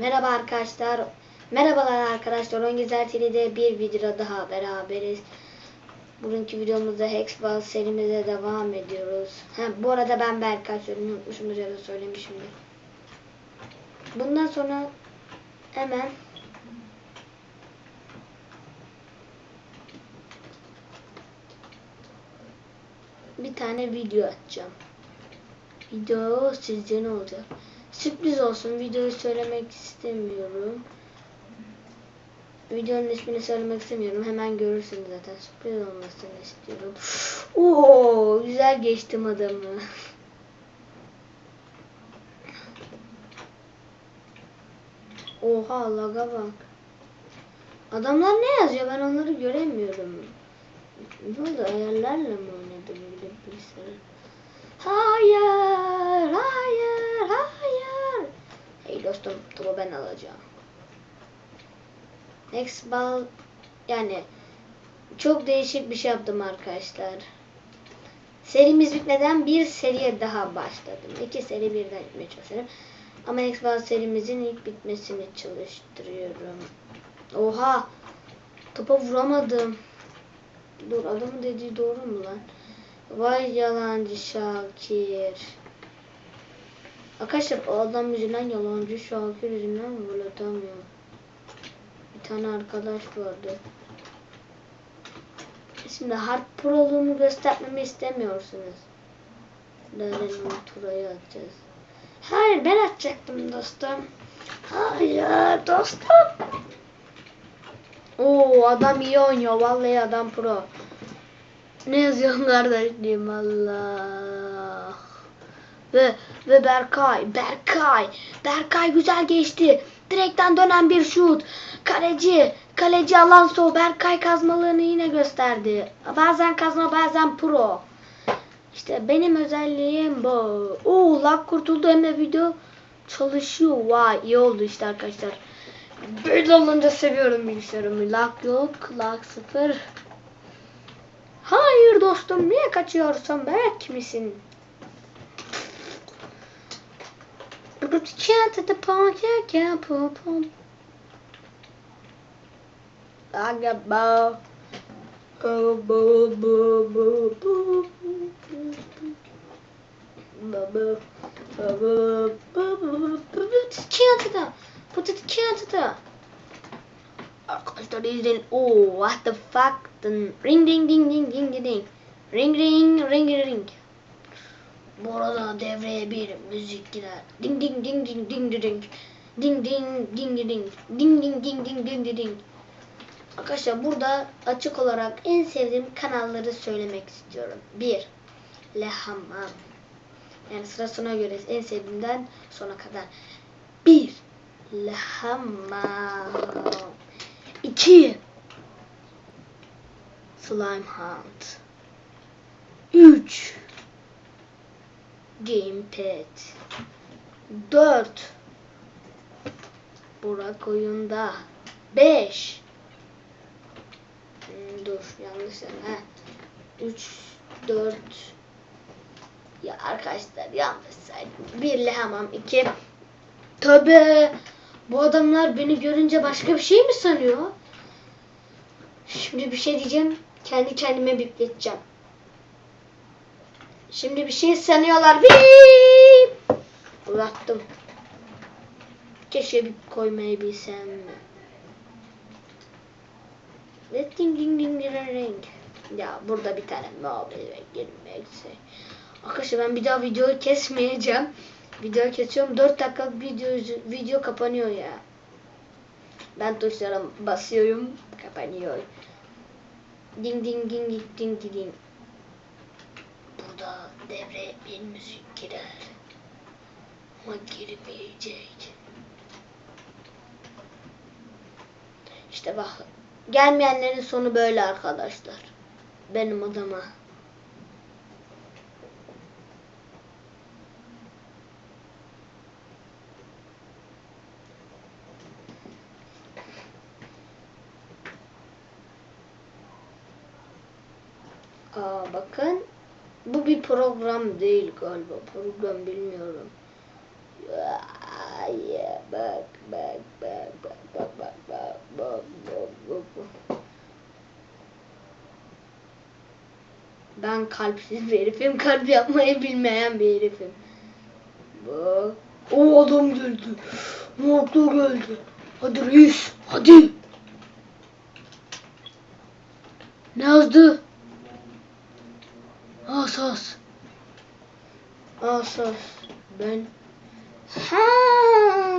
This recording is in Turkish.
Merhaba arkadaşlar. Merhabalar arkadaşlar. Oyun Güzel TV'de bir video daha beraberiz. Bugünkü videomuzda Hexball serimize devam ediyoruz. Ha, bu arada ben Berkay söylemeyi unutmuşumdur ya da söylemişimdir. Bundan sonra hemen bir tane video atacağım. Video sizce ne olacak? Sürpriz olsun. Videoyu söylemek istemiyorum. Videonun ismini söylemek istemiyorum. Hemen görürsünüz zaten. Sürpriz olmasını istiyorum. Oo, güzel geçtim adamı. Oha laga bak. Adamlar ne yazıyor? Ben onları göremiyorum. Ne oldu? Ayarlarla mı oynadım gidip bilgisayarı? Hayır, hayır, hayır. Dostum, topu ben alacağım. Next ball, yani çok değişik bir şey yaptım arkadaşlar. Serimiz bitmeden bir seriye daha başladım. İki seri birden gitmeye çalışıyorum. Ama X-Ball serimizin ilk bitmesini çalıştırıyorum. Oha! Topa vuramadım. Dur adamın dediği doğru mu lan? Vay yalancı Şakir. Arkadaşlar o adam yüzünden yalancı Şakir yüzünden gol atamıyor. Bir tane arkadaş vardı. Şimdi hard proluğumu göstermemi istemiyorsunuz. Lale'nin turayı atacağız. Hayır ben atacaktım dostum. Hayır dostum. Oo adam iyi oynuyor. Vallahi adam pro. Ne yazıyorsun kardeşim Allah. Ve ve Berkay, Berkay, Berkay güzel geçti. Direkten dönen bir şut. Kaleci, kaleci Alonso Berkay kazmalığını yine gösterdi. Bazen kazma bazen pro. İşte benim özelliğim bu. Oo lag kurtuldu hem de video çalışıyor. Vay iyi oldu işte arkadaşlar. Böyle olunca seviyorum bilgisayarımı. Lag yok, lag sıfır. Hayır dostum niye kaçıyorsun the chance at the park, yeah, yeah, pull, pull. I got ball. Oh, boo, boo, boo, boo, boo, boo, boo, boo, boo, boo, Çantada. Potato çantada. Arkadaşlar izleyin. Oh, what the fuck? Ring ding ding ding ding ding. Ring ring ring ring. Bu arada devreye bir müzik girer. Ding ding ding ding ding ding ding. Ding ding ding ding ding. Ding ding ding ding. Arkadaşlar burada açık olarak en sevdiğim kanalları söylemek istiyorum. Bir, Lehamam. Yani sırasına göre en sevdiğimden sona kadar. Bir, Lehamam. İki, Slime Hunt. 3 Gamepad 4 Burak oyunda. 5 hmm, Dur yanlış ha 3 4 Ya arkadaşlar yanlış saydım. 1 Lehamam. 2 Tabi bu adamlar beni görünce başka bir şey mi sanıyor? Şimdi bir şey diyeceğim. Kendi kendime bipleteceğim. Şimdi bir şey sanıyorlar. Bip! Uzattım. Keşke bip koymayı bilsem. Ve ding ding ding ring. Ya burada bir tane ve girmekse. Arkadaşlar ben bir daha videoyu kesmeyeceğim. Videoyu kesiyorum. 4 dakika video video kapanıyor ya. Ben tuşlara basıyorum. Kapanıyor. Ding ding ding ding ding ding. Devreye bir müzik girer. Ama girmeyecek. İşte bak. Gelmeyenlerin sonu böyle arkadaşlar. Benim adama. Aa bakın. Bu bir program değil galiba. Program bilmiyorum. Bak bak bak bak bak bak bak bak bak bak. Ben kalpsiz bir herifim. Kalp yapmayı bilmeyen bir herifim. Bak. O adam geldi. Nokta geldi. Hadi reis. Hadi. Ne yazdı? Osos. Osos. Ben. Ha.